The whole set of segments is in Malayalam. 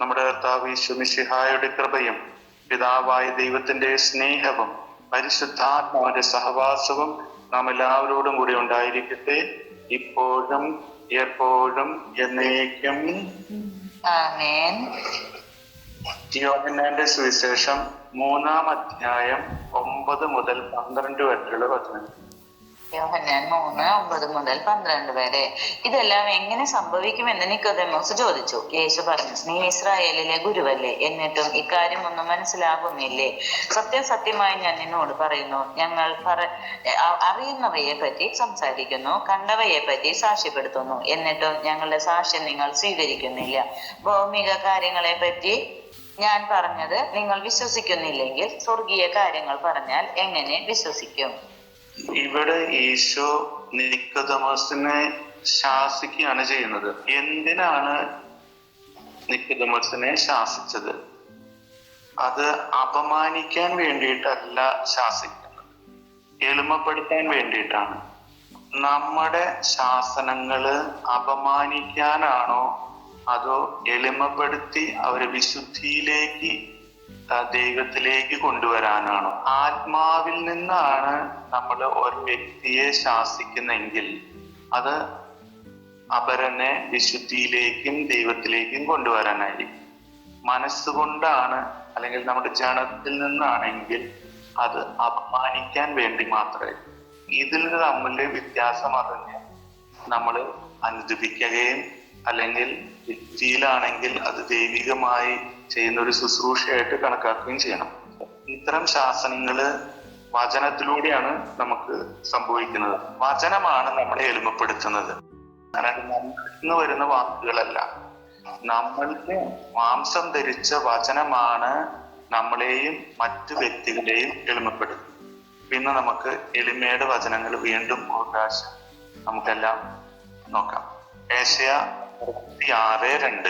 നമ്മുടെ കർത്താവ് ഈശ്വമിഷിഹായുടെ കൃപയും പിതാവായ ദൈവത്തിന്റെ സ്നേഹവും പരിശുദ്ധാത്മാവിന്റെ സഹവാസവും നാം എല്ലാവരോടും കൂടി ഉണ്ടായിരിക്കട്ടെ. ഇപ്പോഴും എപ്പോഴും എന്നേക്കും. യോഹന്നാന്റെ സുവിശേഷം മൂന്നാം അധ്യായം ഒമ്പത് മുതൽ പന്ത്രണ്ട് വരെയുള്ള വചനം യോഹന്നാൻ മൂന്ന് ഒമ്പത് മുതൽ പന്ത്രണ്ട് വരെ. ഇതെല്ലാം എങ്ങനെ സംഭവിക്കുമെന്ന് നിക്കോദമോസ് ചോദിച്ചു. യേശു പറഞ്ഞു നീ ഇസ്രായേലിലെ ഗുരുവല്ലേ? എന്നിട്ടും ഇക്കാര്യം ഒന്നും മനസ്സിലാകുന്നില്ലേ? സത്യം സത്യമായി ഞാൻ നിന്നോട് പറയുന്നു ഞങ്ങൾ പറ അറിയുന്നവയെ പറ്റി സംസാരിക്കുന്നു കണ്ടവയെ പറ്റി സാക്ഷ്യപ്പെടുത്തുന്നു. എന്നിട്ടും ഞങ്ങളുടെ സാക്ഷ്യം നിങ്ങൾ സ്വീകരിക്കുന്നില്ല. ഭൗമിക കാര്യങ്ങളെ പറ്റി ഞാൻ പറഞ്ഞത് നിങ്ങൾ വിശ്വസിക്കുന്നില്ലെങ്കിൽ സ്വർഗീയ കാര്യങ്ങൾ പറഞ്ഞാൽ എങ്ങനെ വിശ്വസിക്കും? ഇവിടെ ഈശോ നിക്കതമസിനെ ശാസിക്കുകയാണ് ചെയ്യുന്നത്. എന്തിനാണ് നിക്കതമസിനെ ശാസിച്ചത്? അത് അപമാനിക്കാൻ വേണ്ടിയിട്ടല്ല ശാസിക്കുന്നത്. എളിമപ്പെടുത്താൻ വേണ്ടിയിട്ടാണ്. നമ്മുടെ ശാസനങ്ങൾ അപമാനിക്കാനാണോ അതോ എളിമപ്പെടുത്തി അവരെ വിശുദ്ധിയിലേക്ക് ദൈവത്തിലേക്ക് കൊണ്ടുവരാനാണോ? ആത്മാവിൽ നിന്നാണ് നമ്മൾ ഒരു വ്യക്തിയെ ശാസിക്കുന്നെങ്കിൽ അത് അപരനെ വിശുദ്ധിയിലേക്കും ദൈവത്തിലേക്കും കൊണ്ടുവരാനായിരിക്കും. മനസ്സുകൊണ്ടാണ് അല്ലെങ്കിൽ നമ്മുടെ ജനത്തിൽ നിന്നാണെങ്കിൽ അത് അപമാനിക്കാൻ വേണ്ടി മാത്രമേ ഇതിൽ തമ്മിൽ വ്യത്യാസം അറിഞ്ഞ് നമ്മൾ അനുദപിക്കുകയും അല്ലെങ്കിൽ വ്യക്തിയിലാണെങ്കിൽ അത് ദൈവികമായി ചെയ്യുന്ന ഒരു ശുശ്രൂഷയായിട്ട് കണക്കാക്കുകയും ചെയ്യണം. ഇത്തരം ശാസനങ്ങൾ വചനത്തിലൂടെയാണ് നമുക്ക് സംഭവിക്കുന്നത്. വചനമാണ് നമ്മളെ എളിമപ്പെടുത്തുന്നത്. അതായത് വരുന്ന വാക്കുകളല്ല. നമ്മൾക്ക് മാംസം ധരിച്ച വചനമാണ് നമ്മളെയും മറ്റു വ്യക്തികളെയും എളിമപ്പെടുത്തുന്നത്. പിന്നെ നമുക്ക് എളിമയുടെ വചനങ്ങൾ വീണ്ടും അവകാശം നമുക്കെല്ലാം നോക്കാം. ഏഷ്യ ആറ് രണ്ട്.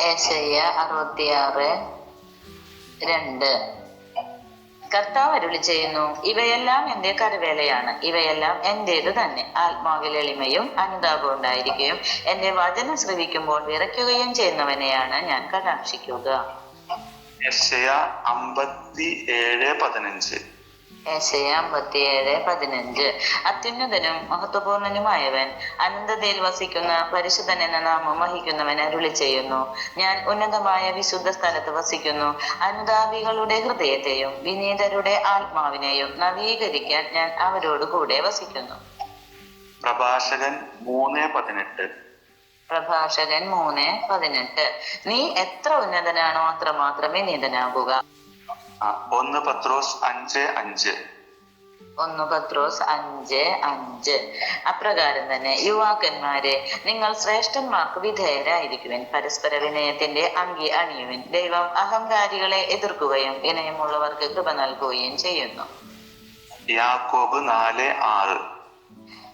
ഏഷ്യ അറുപത്തിയാറ് രണ്ട്. കർത്താവ് അരുളി ചെയ്യുന്നു ഇവയെല്ലാം എന്റെ കരവേലയാണ്. ഇവയെല്ലാം എന്റേത് തന്നെ. ആത്മാവിൽ എളിമയും അനുതാപവും ഉണ്ടായിരിക്കുകയും എന്റെ വചനം ശ്രവിക്കുമ്പോൾ വിറയ്ക്കുകയും ചെയ്യുന്നവനെയാണ് ഞാൻ കടാക്ഷിക്കുക. അമ്പത്തി ഏഴ് പതിനഞ്ച്. ഏശയ അമ്പത്തിയേഴ് പതിനഞ്ച്. അത്യുന്നതനും മഹത്വപൂർണനുമായവൻ അനന്തതയിൽ വസിക്കുന്ന പരിശുദ്ധൻ എന്ന നാമം വഹിക്കുന്നവൻ അരുളി ചെയ്യുന്നു. ഞാൻ ഉന്നതമായ വിശുദ്ധ സ്ഥലത്ത് വസിക്കുന്നു. അനുതാപികളുടെ ഹൃദയത്തെയും വിനീതരുടെ ആത്മാവിനെയും നവീകരിക്കാൻ ഞാൻ അവരോട് കൂടെ വസിക്കുന്നു. പ്രഭാഷകൻ മൂന്ന് പതിനെട്ട്. പ്രഭാഷകൻ മൂന്ന് പതിനെട്ട്. നീ എത്ര ഉന്നതനാണോ അത്ര മാത്രമേ നീതനാകുക ഒന്ന് പത്രോസ് അഞ്ച് അഞ്ച്. ഒന്ന് പത്രോസ് അഞ്ച് അഞ്ച്. അപ്രകാരം തന്നെ യുവാക്കന്മാരെ നിങ്ങൾ ശ്രേഷ്ഠന്മാർക്ക് വിധേയരായിരിക്കുവിൻ. പരസ്പര വിനയത്തിന്റെ അങ്കി അണിയുവിൻ. ദൈവം അഹങ്കാരികളെ എതിർക്കുകയും വിനയമുള്ളവർക്ക് കൃപ നൽകുകയും ചെയ്യുന്നു. യാക്കോബ് നാല് ആറ്.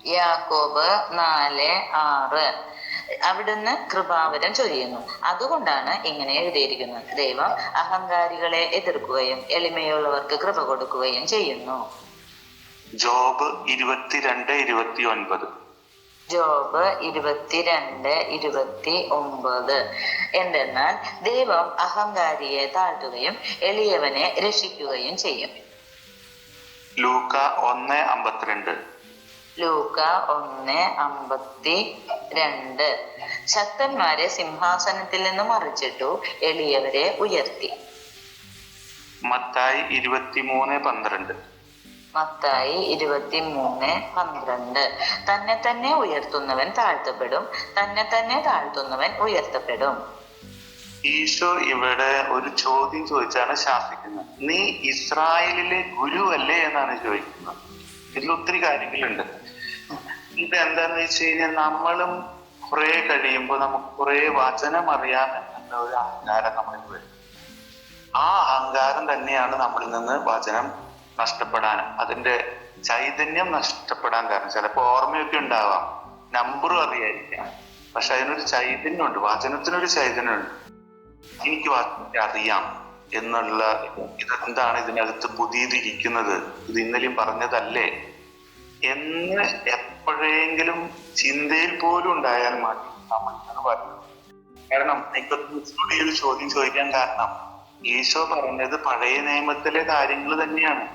യാക്കോബ് നാല് ആറ്. അവിടുന്ന് കൃപാവരം ചൊരിയുന്നു. അതുകൊണ്ടാണ് ഇങ്ങനെ എഴുതിയിരിക്കുന്നത്. ദൈവം അഹങ്കാരികളെ എതിർക്കുകയും എളിമയുള്ളവർക്ക് കൃപ കൊടുക്കുകയും ചെയ്യുന്നു. ജോബ് ഇരുപത്തിരണ്ട് ഇരുപത്തി ഒൻപത് ജോബ് ഇരുപത്തിരണ്ട് ഇരുപത്തി ഒമ്പത് എന്തെന്നാൽ ദൈവം അഹങ്കാരിയെ താഴ്ത്തുകയും എളിയവനെ രക്ഷിക്കുകയും ചെയ്യും. ലൂക്ക ഒന്ന് അമ്പത്തിരണ്ട്. ലൂക്ക ഒന്ന് അമ്പത്തി രണ്ട്. ശക്തന്മാരെ സിംഹാസനത്തിൽ നിന്ന് മറിച്ചിട്ടു എളിയവരെ ഉയർത്തി. മത്തായി ഇരുപത്തിമൂന്ന് പന്ത്രണ്ട്. മത്തായി ഇരുപത്തി മൂന്ന് പന്ത്രണ്ട്. തന്നെ തന്നെ ഉയർത്തുന്നവൻ താഴ്ത്തപ്പെടും തന്നെ തന്നെ താഴ്ത്തുന്നവൻ ഉയർത്തപ്പെടും. ഈശോ ഇവിടെ ഒരു ചോദ്യം ചോദിച്ചാണ് ശാസിക്കുന്നത്. നീ ഇസ്രായേലിലെ ഗുരു അല്ലേ എന്നാണ് ചോദിക്കുന്നത്. ഇതിൽ ഒത്തിരി കാര്യങ്ങളുണ്ട്. ഇത് എന്താന്ന് വെച്ച് കഴിഞ്ഞാൽ നമ്മളും കുറെ കഴിയുമ്പോൾ നമുക്ക് കുറെ വചനം അറിയാം എന്നുള്ള ഒരു അഹങ്കാരം നമ്മളിൽ വരും. ആ അഹങ്കാരം തന്നെയാണ് നമ്മളിൽ നിന്ന് വചനം നഷ്ടപ്പെടാൻ അതിന്റെ ചൈതന്യം നഷ്ടപ്പെടാൻ കാരണം. ചിലപ്പോൾ ഓർമ്മയൊക്കെ ഉണ്ടാവാം. നമ്പറും അറിയായിരിക്കാം. പക്ഷെ അതിനൊരു ചൈതന്യമുണ്ട്. വചനത്തിനൊരു ചൈതന്യമുണ്ട്. എനിക്ക് അറിയാം. എന്നുള്ള ഇതെന്താണ് ഇതിനകത്ത് പുതിയതിരിക്കുന്നത്? ഇത് ഇന്നലെയും പറഞ്ഞതല്ലേ? എന്ന് എപ്പോഴെങ്കിലും ചിന്തയിൽ പോലും ഉണ്ടായാൽ മതി നമ്മൾ പറഞ്ഞു കാരണം ഈ ഒരു ചോദ്യം ചോദിക്കാൻ കാരണം ഈശോ പറഞ്ഞത് പഴയ നിയമത്തിലെ കാര്യങ്ങൾ തന്നെയാണ്.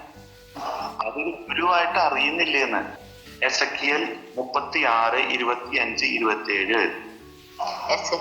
അത് ഗുരുവായിട്ട് അറിയുന്നില്ലേന്ന്. എസ് എ മുപ്പത്തി ആറ് ഇരുപത്തി അഞ്ച് ഇരുപത്തി ഏഴ് എസ്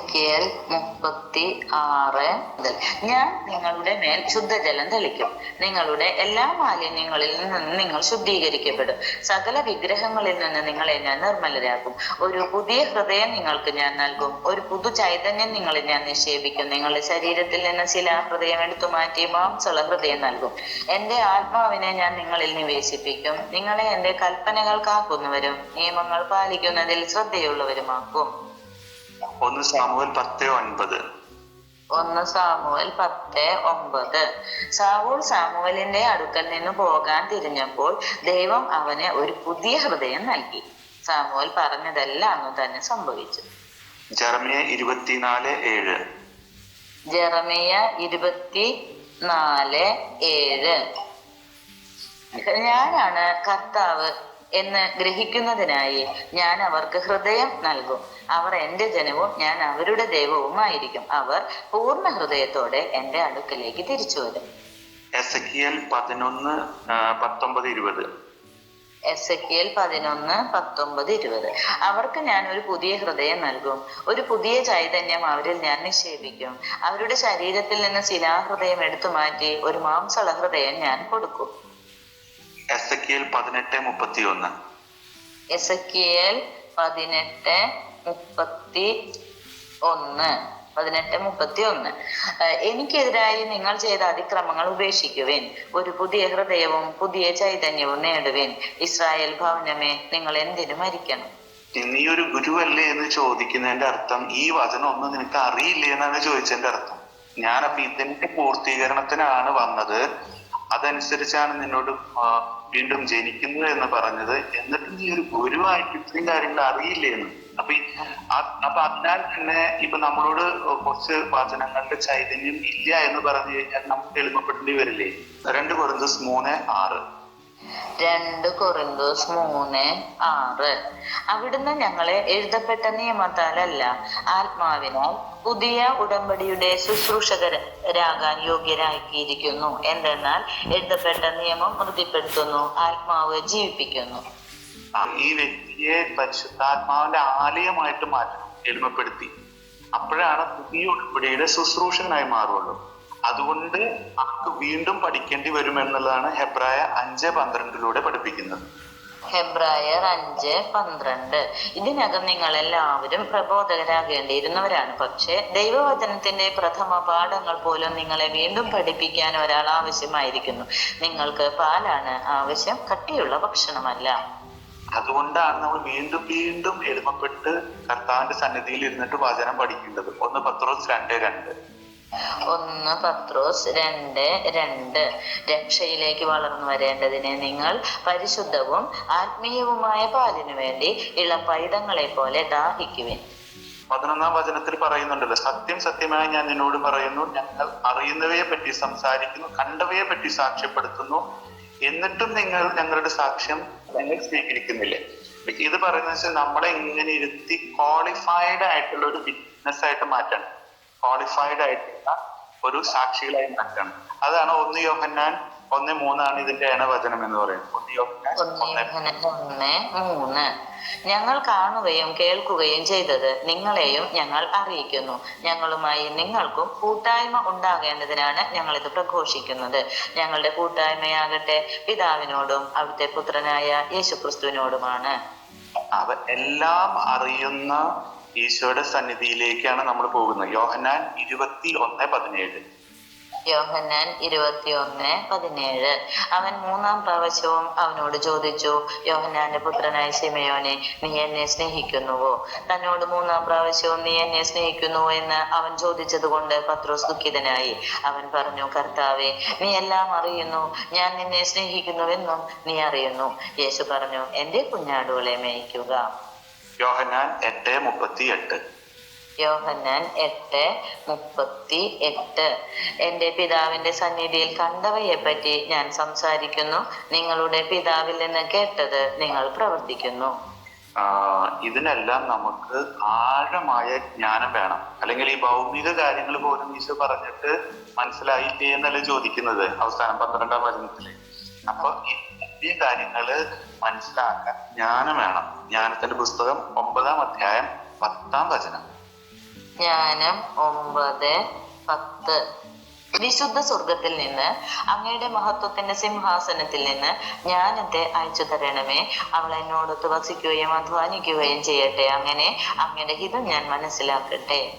മുപ്പത്തി ആറ് മുതൽ. ഞാൻ നിങ്ങളുടെ മേൽ ശുദ്ധജലം തെളിക്കും. നിങ്ങളുടെ എല്ലാ മാലിന്യങ്ങളിൽ നിന്നും നിങ്ങൾ ശുദ്ധീകരിക്കപ്പെടും. സകല വിഗ്രഹങ്ങളിൽ നിന്ന് നിങ്ങളെ ഞാൻ നിർമ്മലരാക്കും. ഒരു പുതിയ ഹൃദയം നിങ്ങൾക്ക് ഞാൻ നൽകും. ഒരു പുതു ചൈതന്യം നിങ്ങളിൽ ഞാൻ നിക്ഷേപിക്കും. നിങ്ങളുടെ ശരീരത്തിൽ നിന്ന് ചില ഹൃദയം എടുത്തു മാറ്റി മാംസള ഹൃദയം നൽകും. എന്റെ ആത്മാവിനെ ഞാൻ നിങ്ങളിൽ നിവേശിപ്പിക്കും. നിങ്ങളെ എന്റെ കൽപ്പനകൾ കാക്കുന്നവരും നിയമങ്ങൾ പാലിക്കുന്നതിൽ ശ്രദ്ധയുള്ളവരുമാക്കും. ഒന്ന് സാമുവൽ പത്ത് ഒൻപത്. ഒന്ന് സാമുവൽ പത്ത് ഒമ്പത് സാവൂൾ സാമുവലിന്റെ അടുക്കൽ നിന്ന് പോകാൻ തിരിഞ്ഞപ്പോൾ ദൈവം അവന് ഒരു പുതിയ ഹൃദയം നൽകി. സാമുവൽ പറഞ്ഞതെല്ലാം അന്ന് തന്നെ സംഭവിച്ചു. ജർമിയ ഇരുപത്തിനാല് ഏഴ്. ജെറമിയ ഇരുപത്തി നാല് ഏഴ്. ഞാനാണ് കർത്താവ് എന്ന് ഗ്രഹിക്കുന്നതിനായി ഞാൻ അവർക്ക് ഹൃദയം നൽകും. അവർ എന്റെ ജനവും ഞാൻ അവരുടെ ദൈവവുമായിരിക്കും. അവർ പൂർണ ഹൃദയത്തോടെ എന്റെ അടുക്കലേക്ക് തിരിച്ചു വരും. എസ് പതിനൊന്ന് പത്തൊമ്പത് ഇരുപത്. എസ് പതിനൊന്ന് പത്തൊമ്പത് ഇരുപത്. അവർക്ക് ഞാൻ ഒരു പുതിയ ഹൃദയം നൽകും. ഒരു പുതിയ ചൈതന്യം അവരിൽ ഞാൻ നിക്ഷേപിക്കും. അവരുടെ ശരീരത്തിൽ നിന്ന് ശിലാഹൃദയം എടുത്തു മാറ്റി ഒരു മാംസള ഹൃദയം ഞാൻ കൊടുക്കും. എസ് പതിനെട്ട് മുപ്പത്തി ഒന്ന് എസ് പതിനെട്ട് മുപ്പത്തി ഒന്ന്. പതിനെട്ട് മുപ്പത്തി ഒന്ന്. എനിക്കെതിരായി നിങ്ങൾ ചെയ്ത അതിക്രമങ്ങൾ ഉപേക്ഷിക്കുവിൻ. ഒരു പുതിയ ഹൃദയവും പുതിയ ചൈതന്യവും നേടുവിൻ. ഇസ്രായേൽ ഭവനമേ നിങ്ങൾ എന്തിനു മരിക്കണം? നീ ഒരു ഗുരുവല്ലേ എന്ന് ചോദിക്കുന്നതിന്റെ അർത്ഥം ഈ വചനം ഒന്നും നിനക്ക് അറിയില്ലേ എന്നാണ് ചോദിച്ചതിന്റെ അർത്ഥം. ഞാൻ അപ്പൊ ഇതിന്റെ പൂർത്തീകരണത്തിനാണ് വന്നത്. അതനുസരിച്ചാണ് നിന്നോട് വീണ്ടും ജനിക്കുന്നത് എന്ന് പറഞ്ഞത്. എന്നിട്ട് നീ ഒരു ഗുരുവായിട്ട് ഇത്രയും കാര്യങ്ങൾ അറിയില്ലേ എന്ന്. അപ്പൊ അപ്പൊ അതിനാൽ തന്നെ ഇപ്പൊ നമ്മളോട് കുറച്ച് വചനങ്ങളുടെ ചൈതന്യം ഇല്ല എന്ന് പറഞ്ഞു കഴിഞ്ഞാൽ നമുക്ക് എളുപ്പപ്പെടേണ്ടി വരില്ലേ? രണ്ട് കൊറിന്തോസ് മൂന്ന് ആറ്. രണ്ട് കൊറിന്തോസ് മൂന്ന് ആറ്. അവിടുന്ന് ഞങ്ങളെ എഴുതപ്പെട്ട നിയമത്താലല്ല ആത്മാവിനാൽ പുതിയ ഉടമ്പടിയുടെ ശുശ്രൂഷകരാകാൻ യോഗ്യരാക്കിയിരിക്കുന്നു എന്തെന്നാൽ എഴുതപ്പെട്ട നിയമം ഉറുതിപ്പെടുത്തുന്നു ആത്മാവ് ജീവിപ്പിക്കുന്നു. ഈ വ്യക്തിയെ പരിശുദ്ധാത്മാവിന്റെ ആലയമായിട്ട് മാറ്റണം എളിമപ്പെടുത്തി. അപ്പോഴാണ് പുതിയ ഉടമ്പടിയുടെ ശുശ്രൂഷകനായി മാറുള്ളൂ അതുകൊണ്ട് അവർക്ക് വീണ്ടും പഠിക്കേണ്ടി വരുമെന്നുള്ളതാണ് ഹെബ്രായ അഞ്ച് പന്ത്രണ്ടിലൂടെ പഠിപ്പിക്കുന്നത്. ഹെബ്രായർ അഞ്ച് പന്ത്രണ്ട്. ഇതിനകം നിങ്ങൾ എല്ലാവരും പ്രബോധകരാകേണ്ടിയിരുന്നവരാണ്. പക്ഷേ ദൈവവചനത്തിന്റെ പ്രഥമ പാഠങ്ങൾ പോലും നിങ്ങളെ വീണ്ടും പഠിപ്പിക്കാൻ ഒരാൾ ആവശ്യമായിരിക്കുന്നു. നിങ്ങൾക്ക് പാലാണ് ആവശ്യം കട്ടിയുള്ള ഭക്ഷണമല്ല. അതുകൊണ്ടാണ് നമ്മൾ വീണ്ടും വീണ്ടും എളിമപ്പെട്ട് കർത്താവിന്റെ സന്നിധിയിൽ ഇരുന്നിട്ട് വചനം പഠിക്കേണ്ടത്. ഒന്ന് പത്രോസ് രണ്ട് രണ്ട്. ഒന്ന് പത്രോസ് രണ്ട് രണ്ട്. രക്ഷയിലേക്ക് വളർന്നു വരേണ്ടതിനെ നിങ്ങൾ പരിശുദ്ധവും ആത്മീയവുമായ പാലിനു വേണ്ടി ഇളം പൈതങ്ങളെ പോലെ ദാഹിക്കുവിൻ. പതിനൊന്നാം വചനത്തിൽ പറയുന്നുണ്ടല്ലോ സത്യം സത്യമായി ഞാൻ നിന്നോട് പറയുന്നു ഞങ്ങൾ അറിയുന്നവയെ പറ്റി സംസാരിക്കുന്നു കണ്ടവയെ പറ്റി സാക്ഷ്യപ്പെടുത്തുന്നു. എന്നിട്ടും നിങ്ങൾ ഞങ്ങളുടെ സാക്ഷ്യം ഞങ്ങൾ സ്വീകരിക്കുന്നില്ലേ. ഇത് പറയുന്നത് വെച്ചാൽ നമ്മളെ ഇങ്ങനെ ഇരുത്തി ക്വാളിഫൈഡ് ആയിട്ടുള്ള ഒരു ബിസിനസ് ആയിട്ട് മാറ്റണം. ക്വാളിഫൈഡ് ആയിട്ടുള്ള ഒരു സാക്ഷികളായി മാറ്റണം. അതാണ് ഒന്ന് യോഹന്നാൻ ഒന്ന് മൂന്നാണ് ഇതിന്റെ ഇണവചനം എന്ന് പറയുന്നത്. ഒന്ന് യോഹന്നാൻ ഒന്ന് ഒന്ന് മൂന്ന്. ഞങ്ങൾ കാണുകയും കേൾക്കുകയും ചെയ്തത് നിങ്ങളെയും ഞങ്ങൾ അറിയിക്കുന്നു. ഞങ്ങളുമായി നിങ്ങൾക്കും കൂട്ടായ്മ ഉണ്ടാകേണ്ടതിനാണ് ഞങ്ങൾ ഇത് പ്രഘോഷിക്കുന്നത്. ഞങ്ങളുടെ കൂട്ടായ്മയാകട്ടെ പിതാവിനോടും അവിടുത്തെ പുത്രനായ യേശുക്രിസ്തുവിനോടുമാണ്. അവ എല്ലാം അറിയുന്ന ഈശോയുടെ സന്നിധിയിലേക്കാണ് നമ്മൾ പോകുന്നത്. യോഹന്നാൻ ഇരുപത്തി ഒന്ന് പതിനേഴ്. യോഹന്നാൻ ഇരുപത്തി ഒന്ന് പതിനേഴ്. അവൻ മൂന്നാം പ്രാവശ്യവും അവനോട് ചോദിച്ചു യോഹന്നാന്റെ പുത്രനായ സിമയോനെ നീ എന്നെ സ്നേഹിക്കുന്നുവോ? തന്നോട് മൂന്നാം പ്രാവശ്യവും നീ എന്നെ സ്നേഹിക്കുന്നുവോ എന്ന് അവൻ ചോദിച്ചത് കൊണ്ട് പത്രോസ് ദുഃഖിതനായി. അവൻ പറഞ്ഞു കർത്താവെ നീ എല്ലാം അറിയുന്നു. ഞാൻ നിന്നെ സ്നേഹിക്കുന്നുവെന്നും നീ അറിയുന്നു. യേശു പറഞ്ഞു എന്റെ കുഞ്ഞാടുകളെ മേയ്ക്കുക. യോഹന്നാൻ എട്ട് മുപ്പത്തി എട്ട് യോഹന്നാൻ എട്ട് മുപ്പത്തി എട്ട് എന്റെ പിതാവിന്റെ സന്നിധിയിൽ കണ്ടവയെ പറ്റി ഞാൻ സംസാരിക്കുന്നു. നിങ്ങളുടെ പിതാവിൽ നിന്ന് കേട്ടത് നിങ്ങൾ പ്രവർത്തിക്കുന്നു. ഇതിനെല്ലാം നമുക്ക് ആഴമായ ജ്ഞാനം വേണം. അല്ലെങ്കിൽ ഈ ഭൗമിക കാര്യങ്ങൾ പോലും ഈശോ പറഞ്ഞിട്ട് മനസ്സിലായില്ലേ എന്നല്ലേ ചോദിക്കുന്നത്. അവസാനം പന്ത്രണ്ടാം വചനത്തിൽ. അപ്പൊ ഈ കാര്യങ്ങൾ മനസ്സിലാക്കാൻ ജ്ഞാനം വേണം. ജ്ഞാനത്തിന്റെ പുസ്തകം ഒമ്പതാം അധ്യായം പത്താം വചനം. ജ്ഞാനം ഒമ്പത് പത്ത്. വിശുദ്ധ സ്വർഗത്തിൽ നിന്ന് അങ്ങയുടെ മഹത്വത്തിന്റെ സിംഹാസനത്തിൽ നിന്ന് ജ്ഞാനത്തെ അയച്ചു തരണമേ. അവൾ എന്നോടൊത്ത് വസിക്കുകയും അധ്വാനിക്കുകയും ചെയ്യട്ടെ. അങ്ങനെ അങ്ങയുടെ ഹിതം ഞാൻ മനസ്സിലാക്കട്ടെ.